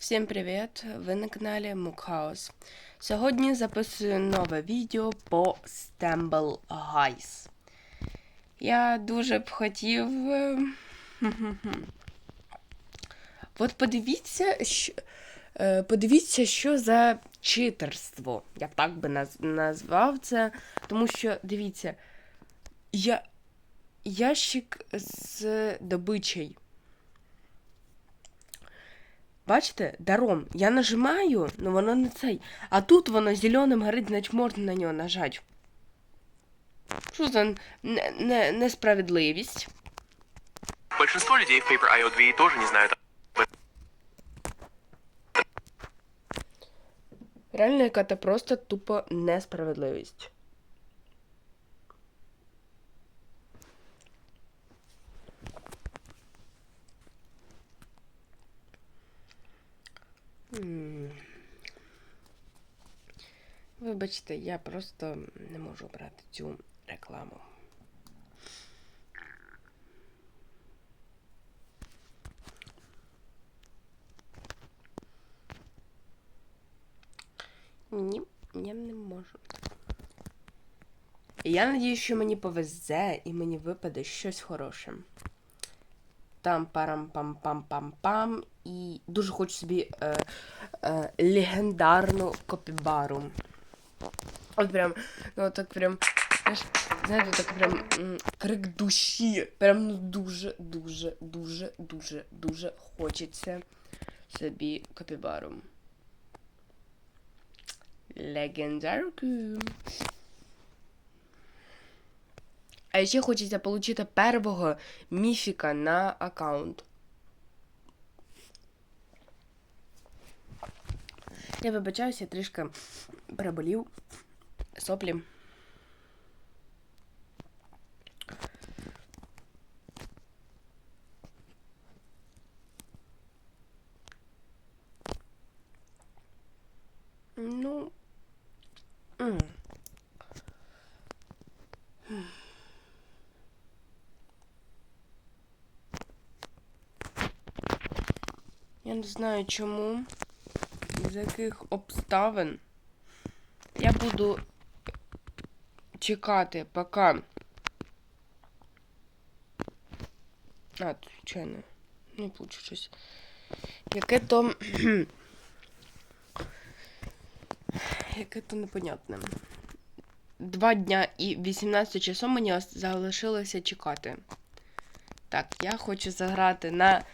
Всім привіт! Ви на каналі Мукхаус. Сьогодні записую нове відео по Stumble Guys. Я дуже б хотів. е, От подивіться, що, е, подивіться, що за читерство. Я так би назвав це. Тому що, дивіться, я... ящик з добичей. Бачите, даром. Я нажимаю, но воно не цей. А тут воно зеленим горить, значить можна на нього нажати. Що за несправедливість? Большинство людей в Paper IO 2 тоже не знают Реально, яка то просто тупо несправедливість. Вибачте, я просто не можу брати цю рекламу. Ні, я не можу. Я надію, що мені повезе і мені випаде щось хороше. Там парам пам пам пам пам І дуже хочу собі е, е, легендарну копібару. От прям, ну так прям, знаєте, так прям крик душі. Прям ну дуже, дуже, дуже, дуже, дуже хочеться собі копібару. Легендарку. А ще хочеться отримати першого міфіка на аккаунт. Я вибачаюся, трішки переболів. Соплі. Ну. м. Я не знаю чому, з яких обставин я буду чекати, поки. А, звичайно, не получу щось. Яке то. Яке то непонятне. Два дня і 18 часов мені залишилося чекати. Так, я хочу заграти на.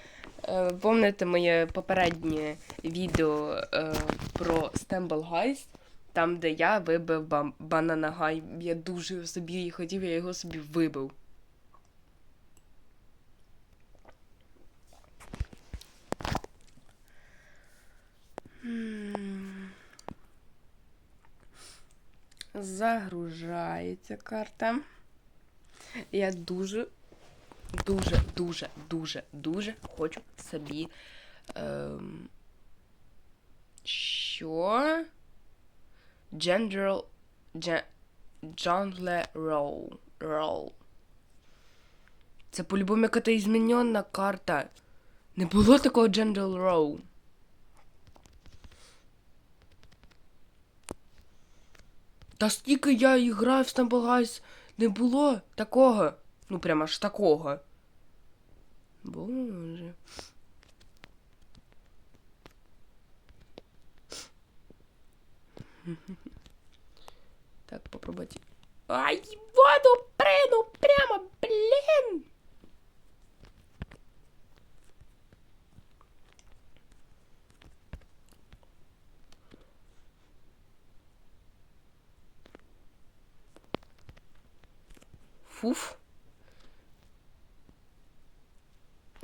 Е, Помните моє попереднє відео е, про Stumble Guys, там, де я вибив бам- банана гай. Я дуже собі її хотів, я його собі вибив. Загружається карта. Я дуже дуже, дуже, дуже, дуже хочу собі. Ем, що? General Roll. Roll. Це по-любому яка-то змінена карта. Не було такого General Row. Та стільки я і грав в Stumble не було такого. Ну, прямо аж такого. Боже. Так, попробуйте. Ай, воду прину прямо, блин! Фуф.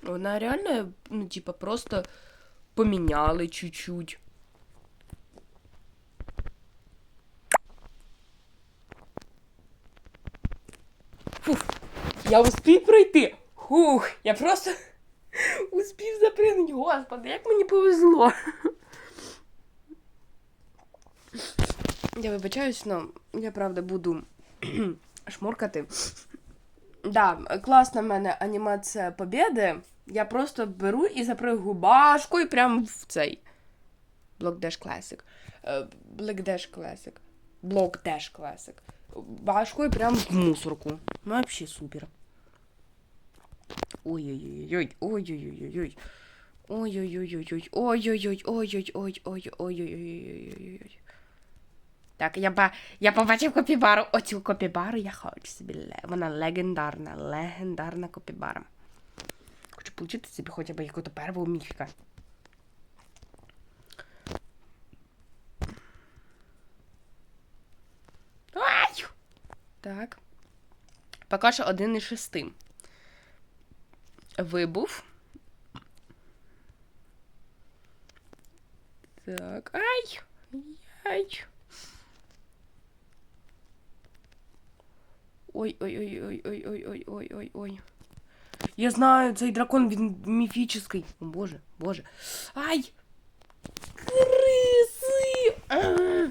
Вона реально, ну, типа, просто поміняли чуть-чуть. Фуф, я успів пройти. Фух, я просто успів запригнути. Господи, як мені повезло. Я вибачаюсь, но я правда буду шморкати. Да, класна в мене анімація побєди. Я просто беру і запригу і прям в цей. Block Dash Classic. Е, Black Dash Classic. Block Dash Classic. І прям в мусорку. Ну, вообще супер. Ой-ой-ой-ой, ой-ой-ой-ой-ой. Ой-ой-ой-ой-ой, ой-ой-ой, ой-ой-ой-ой-ой-ой-ой-ой-ой. Так, я, ба... я побачив копібару. Оцю копібару я хочу собі. Вона легендарна, легендарна копібара. Хочу получити собі хоча б якого-то первого міфіка. Так. Поки що один із шести. Вибув. Так. Ай! Ай! Ой-ой-ой-ой-ой-ой-ой-ой-ой. Я знаю, цей дракон, він міфічний. О, боже, боже. Ай! Криси! А!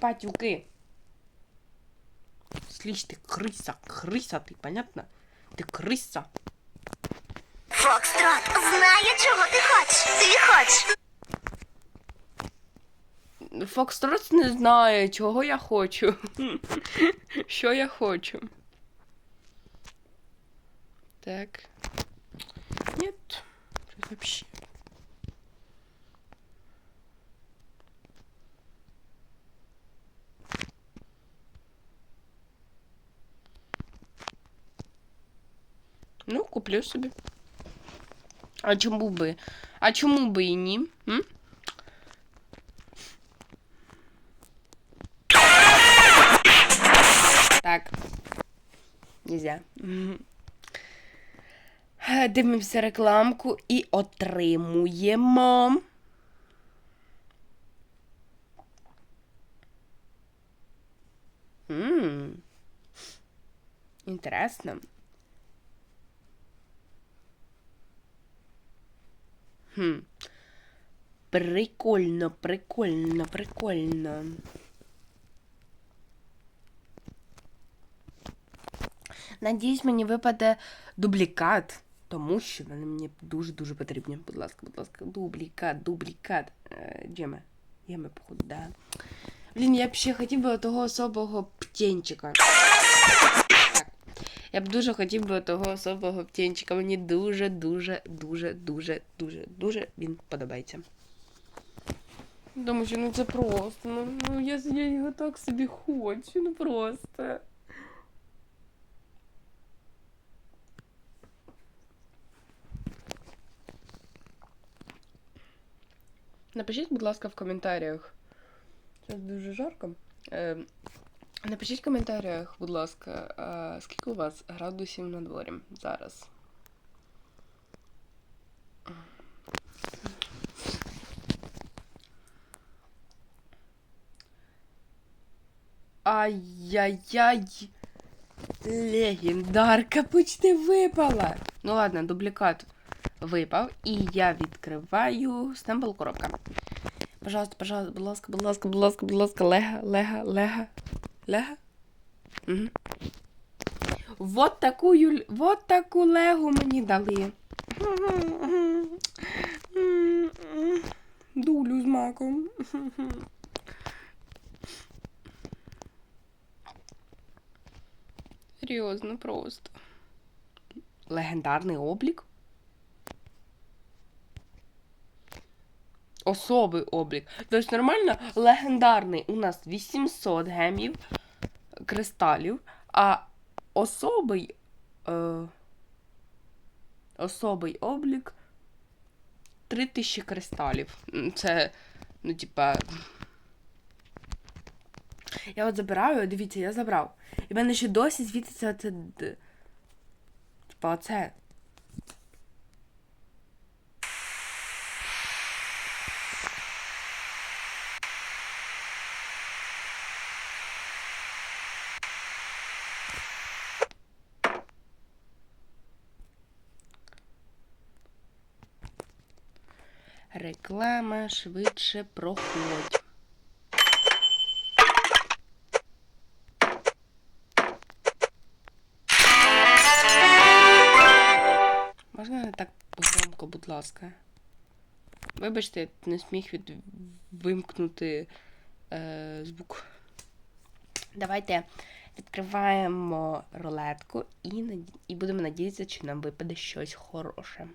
Патюки. Слышь, ты крыса, крыса ты, понятно? Ты крыса. Фокстрот знає, чого ти хочеш. Ти хочеш. Фокстрот не знає, чого я хочу. Що я хочу. Так. Нет. Вообще? Ну, куплю собі. А чому би? А чому би і ні? М? Так. Нельзя. Дивимося рекламку і отримуємо. Ммм. Інтересно. Хм. Прикольно, прикольно, прикольно. Надіюсь, мені випаде дублікат, тому що вони мені дуже-дуже потрібні. Будь ласка, будь ласка, дублікат, дублікат. Джеме. Єме, походу, да. Блін, я б ще хотів би того особого птенчика. Я б дуже хотів би того особого птенчика. Мені дуже, дуже, дуже, дуже, дуже, дуже він подобається. Тому що ну це просто. Ну, ну я, я його так собі хочу, ну просто. Напишіть, будь ласка, в коментарях. Зараз дуже жарко. Е, напишіть в коментарях, будь ласка, скільки у вас градусів на дворі зараз? Ай-яй-яй. Легендарка почти випала. Ну ладно, дублікат випав. І я відкриваю стемпл коробка. Пожалуйста, пожалуйста, будь ласка, будь ласка, будь ласка, будь ласка, лега, лега, лега. Лега? Угу. Вот таку, юль... вот таку легу мені дали. Дулю з маком. Серйозно просто. Легендарний облік. Особий облік. Тобто нормально легендарний у нас 800 гемів кристалів, а особий. Е, особий облік 3000 кристалів. Це, ну, типа. Я от забираю, дивіться, я забрав. І в мене ще досі світиться це. Типа оце. Реклама швидше проходь. Можна не так громко, будь ласка? Вибачте, я не зміг від... вимкнути е, звук. Давайте відкриваємо рулетку і, наді- і будемо надіятися, чи нам випаде щось хороше.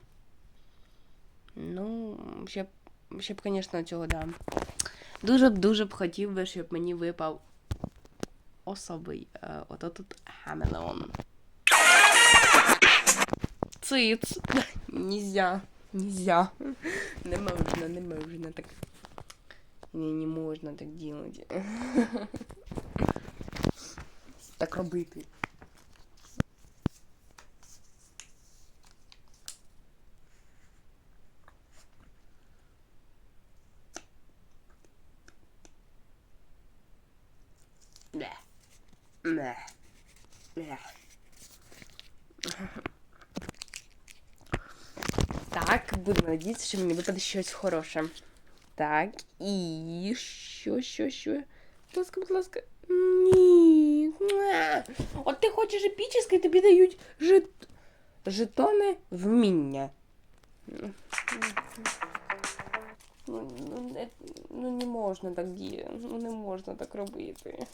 Ну, ще ще б, звісно, цього да. Дуже б дуже б хотів би, щоб мені випав особий. Е, ото тут Хамелеон. Циц. Нельзя. Нельзя. Не можна, не можна так. Не, не можна так делать. Так робити. Бля. Бля. Бля. Так, будемо надіятися, що мені випаде щось хороше. Так, і що, що, що? Будь ласка, будь ласка. Ні. От ти хочеш епічний, тобі дають жит... жетони вміння. Ну, ну, не, ну не можна так діяти. Ну не можна так робити.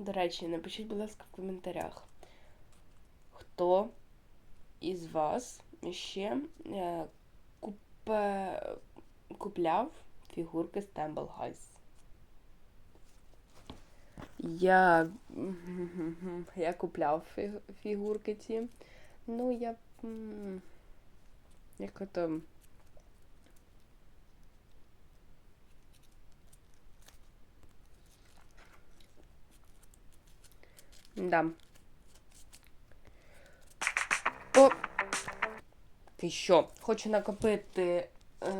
До речі, напишіть, будь ласка, в коментарях, хто із вас ще е, купе, купляв фігурки Stumble Guys? Я, я купляв фігурки ці. Ну, я. Як ото. Да. О! Ти що? Хочу накопити е,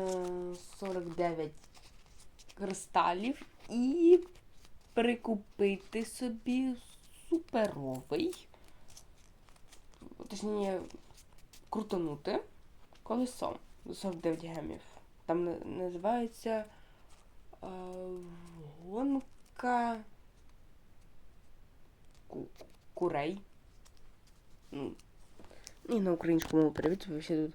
49 кристалів і прикупити собі суперовий. Точніше, крутанути колесо за 49 гемів. Там називається е, гонка ку- курей. Ну, і на українську мову переведіть, вообще тут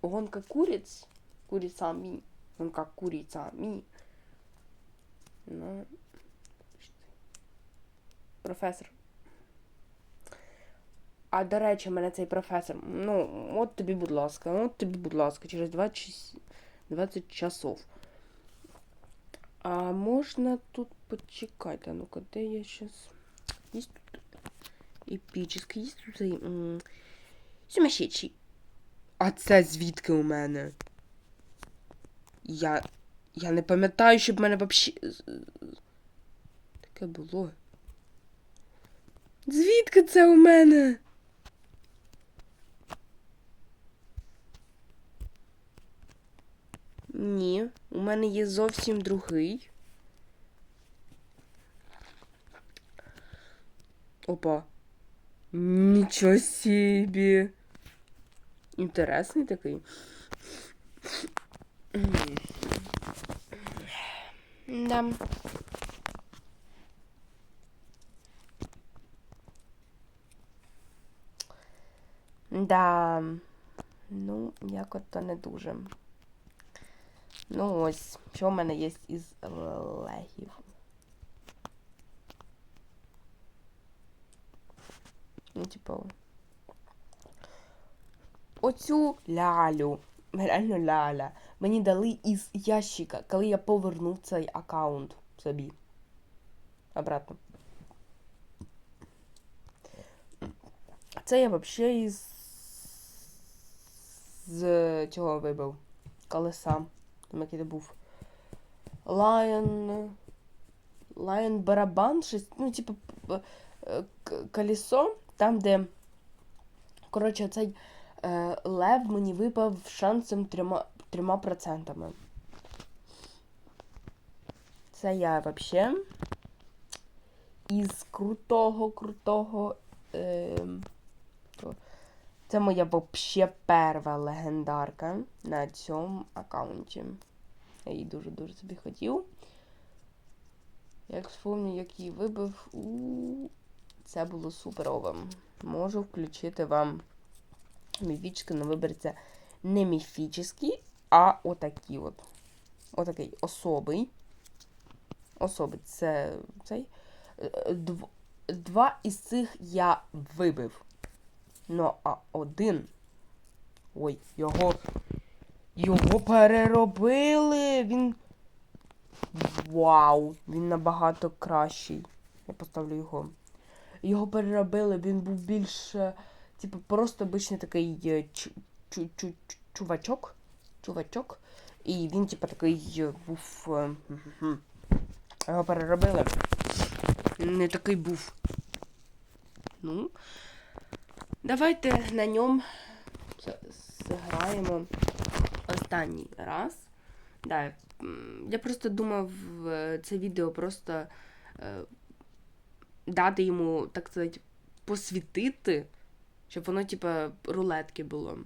гонка куриць, курицами, гонка курицами. Ну, професор. А до речі, мене цей професор. Ну, от тобі, будь ласка, от тобі, будь ласка, через 20, 20 часов. А можна тут почекати? А ну-ка, де я щас. Есть тут епічний, є тут цей сумасшедший. А це звідки у мене? Я. Я не пам'ятаю, щоб в мене вообще. Таке було. Звідки це у мене? Ні, у мене є зовсім другий. Опа. Нічого собі. Інтересний такий. Да. Да. Ну, як то не дуже. Ну ось, що в мене є із легів. Ну, типу. Оцю лялю. Реально ляля. Мені дали із ящика, коли я повернув цей аккаунт собі. Обратно. Це я взагалі із з цього вибив. Колеса. Там який це був. Lion. Lion барабан, ну, типу, е, колесо, там, де. Коротше, цей е, лев мені випав шансом трьома, трьома процентами. Це я вообще із крутого, крутого. Е, це моя вообще перша легендарка на цьому аккаунті. Я її дуже-дуже собі хотів. Як вспомню, як її вибив, у це було суперово. Можу включити вам міфічки, на виберця не міфічний, а отакі от. Отакий особий. Особий це цей. Е, Дв... Два із цих я вибив. Ну, а один. Ой, його. Його переробили. Він. Вау! Він набагато кращий. Я поставлю його. Його переробили, він був більш. е, Типу, просто обичний такий е, чу- чу- чу- чу- чувачок. Чувачок. І він, типу, такий е, був. Його переробили. Не такий був. Ну. Давайте на ньому зіграємо останній раз. Да, я просто думав це відео просто дати йому, так сказати, посвітити, щоб воно, типа, рулетки було.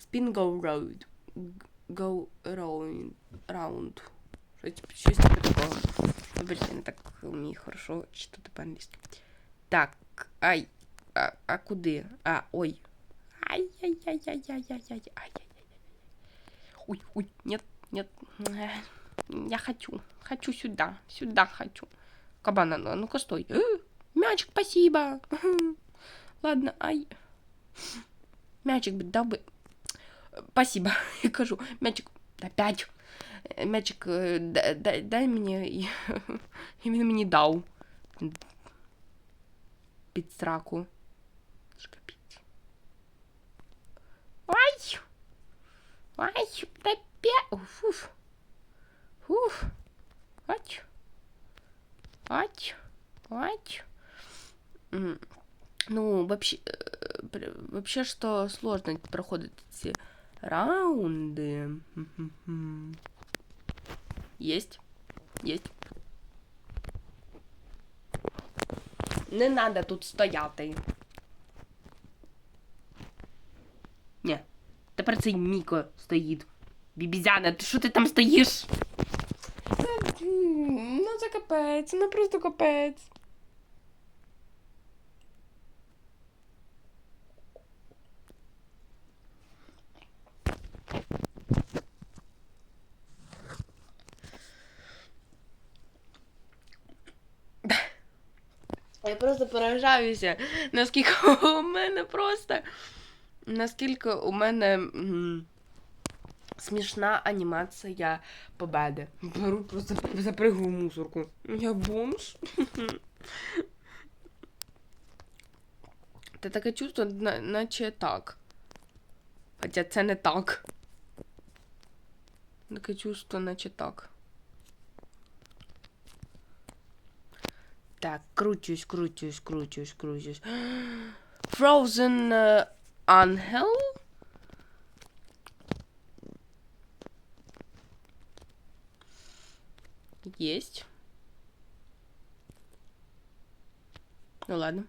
Spin go. Г- Go round. round. Щось, типу- такого. Вибачте, так вмію хорошо читати по-англійськи. Так, ай. А, а куди? А, ой. Ай-яй-яй-яй-яй-яй-яй. Ой, ой, нет, нет. Я хочу. Хочу сюда. Сюда хочу. Кабана, ну, ну-ка стой. Э, Мячик, спасибо. Ладно, ай. Мячик бы дал бы. Спасибо. Я кажу. Мячик. Опять. Э, Мячик, э, дай, дай, дай мені. І, і він мені дав. Під сраку. Ж капець. Ай! Ай, да пя... Уф, уф. Уф. Ать. Ать. Ать. М, Ну, вообще, э, пр- вообще, что сложно проходят эти раунды. Мгм. Есть. Есть. Не надо тут стояти. Ні. Тепер цей Міко стоїть. Бібізяна, ти що ти там стоїш? Це капець, ну просто капець. Я просто поражаюся, наскільки у мене просто. Наскільки у мене смішна анімація победи. Беру просто запригую в мусорку. Я бомж. Та таке чувство, наче так. Хоча це не так. Таке чувство, наче так. Так, кручусь, кручусь, кручусь, кручусь. Frozen uh, Angel? Есть. Ну ладно.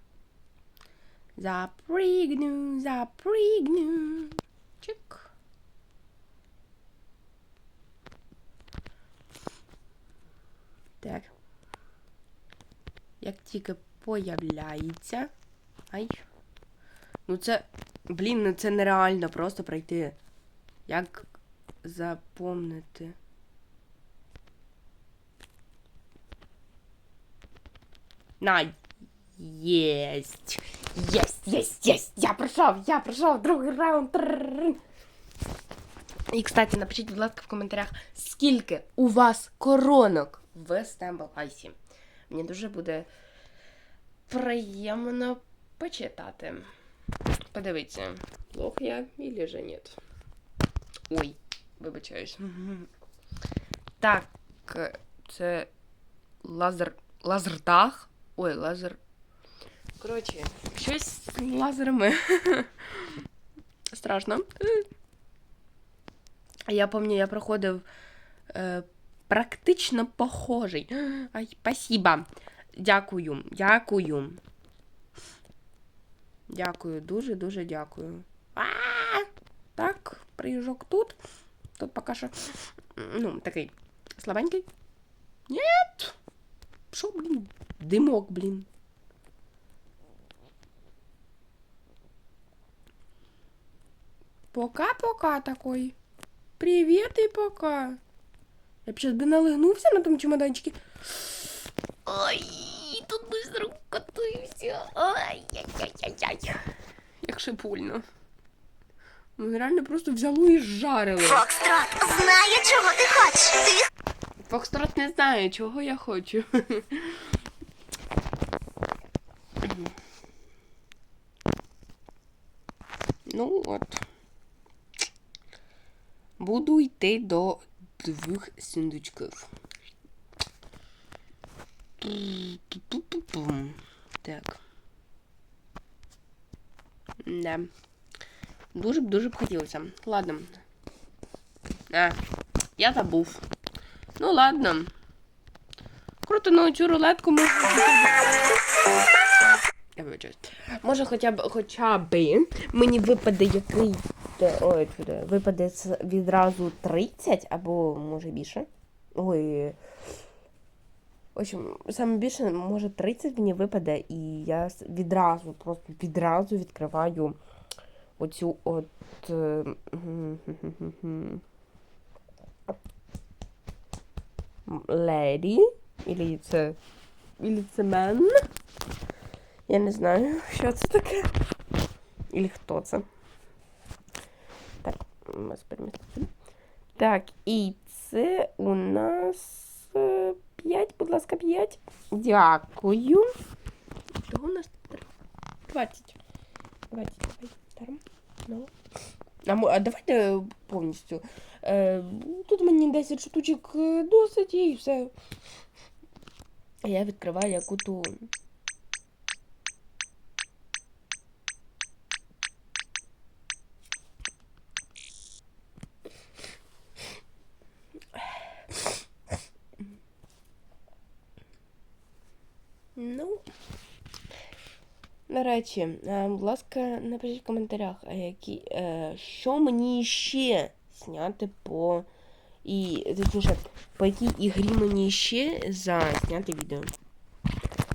Запрыгну, запрыгну. Чик. Так. Як тільки появляється. Ай. Ну це. Блін, ну це нереально просто пройти. Як запомнити. На. Єсть. Єсть, єсть, єсть. Я пройшов, я пройшов другий раунд. І, кстати, напишіть, будь ласка, в коментарях, скільки у вас коронок в Stumble Ice. Мені дуже буде приємно почитати. Подивіться, плох я или же нет. Ой, вибачаюсь. Так, це лазер. Лазертаг. Ой, лазер. Коротше, щось з лазерами. Страшно. Я пам'ятаю, я проходив е, практично похожий. Ай, спасибо. Дякую, дякую. Дякую, дуже-дуже дякую. А, так, приїжджок тут. Тут поки що. Ну, такий слабенький. Нет. Що, блін? Димок, блін. Пока-пока такой. Привет и пока. Я б сейчас бы налыгнулся на том чемоданчике. Ой, тут быстро катуюся. Ай, яй-яй-яй-яй. Як шипульно. Ну, реально просто взяло і жарило. Фокстрот знає, чого ти хочеш. Ти Фокстрот не знає, чого я хочу. от. Буду йти до двох сундучків. Так. Да. Дуже б дуже б хотілося. Ладно. А, я забув. Ну ладно. Круто, ну цю рулетку можна. Може хоча б хоча б мені випаде який. Ой, випаде відразу 30 або може більше. Ой. В общем, саме більше, може 30 мені випаде, і я відразу, просто відразу відкриваю оцю от. е, леді. Ілі це. Ілі це мен. Я не знаю, що це таке. Ілі хто це. Так. Так, і це у нас 5, будь ласка, 5. Дякую. Чого у нас 20? 20, 20, тарам. Ну. А, давайте повністю. Е, тут мені 10 штучок е, досить і все. Я відкриваю яку ту. Ну. До речі, е, будь ласка, напишіть в коментарях, а які, е, що мені ще зняти по. І, точніше, по якій ігрі мені ще засняти відео.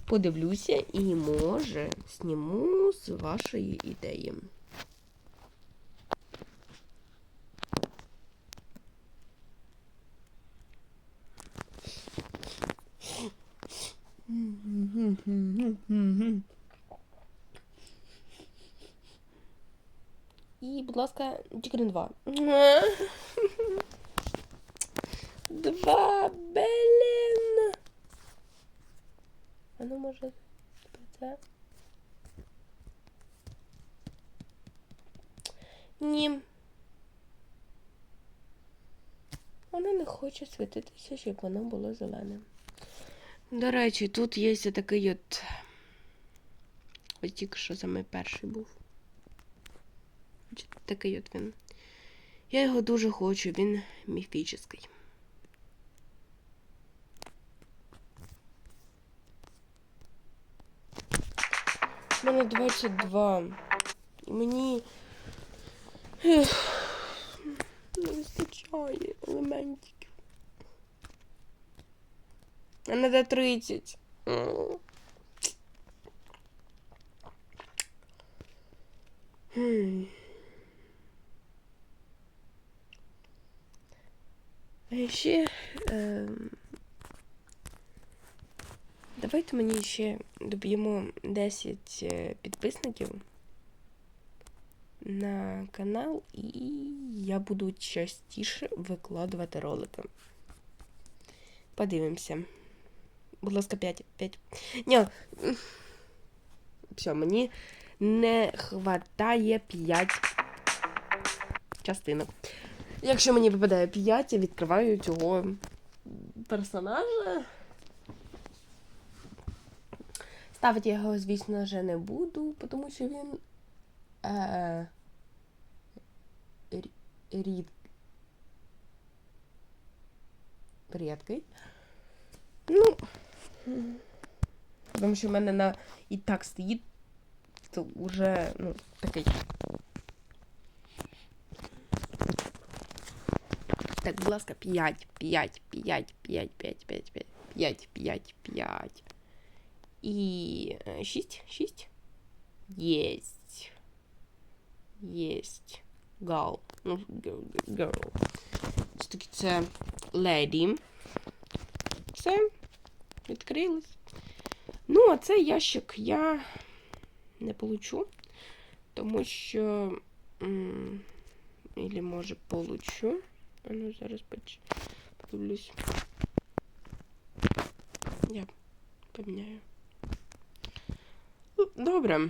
Подивлюся і може зніму з вашої ідеї. І, будь ласка, тільки не два. Два, блін. А ну, може, це? Ні. Вона не хоче світитися, щоб воно було зелене. До речі, тут є такий от. Ось тільки що саме перший був. Такий от він. Я його дуже хочу, він міфічний. У мене 22. І мені. ех, Не вистачає елементиків. А треба 30. М. Хм. Ще. ем, Давайте мені ще доб'ємо 10 е, підписників на канал, і я буду частіше викладувати ролики. Подивимося. Будь ласка, 5. 5. Ні. Все, мені не хватає 5 частинок. Якщо мені випадає 5, я відкриваю цього персонажа. Ставити я його, звісно вже не буду, тому що він е, рі- рід, рідкий. Ну, тому що в мене на і так стоїть, то вже, ну, такий. Так, будь ласка, 5, 5, 5, 5, 5, 5, 5. 5, 5, 5. І 6, 6. Єсть. Єсть. Girl. Ну, girl. girl. Ось таки це леді. Все. Відкрилось. Ну, а цей ящик я не получу, тому що. м, може получу. А ну зараз поч... подивлюсь. Я поміняю. Ну, Добре.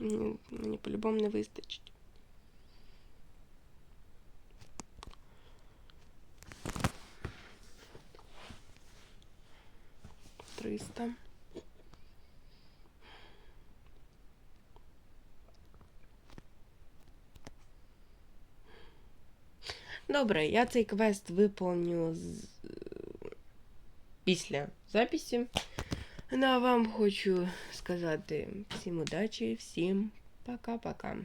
Мені, мені по-любому не вистачить. Триста. Добре, я цей квест виповню з... після записі. Ну, а вам хочу сказати всім удачі, всім пока-пока.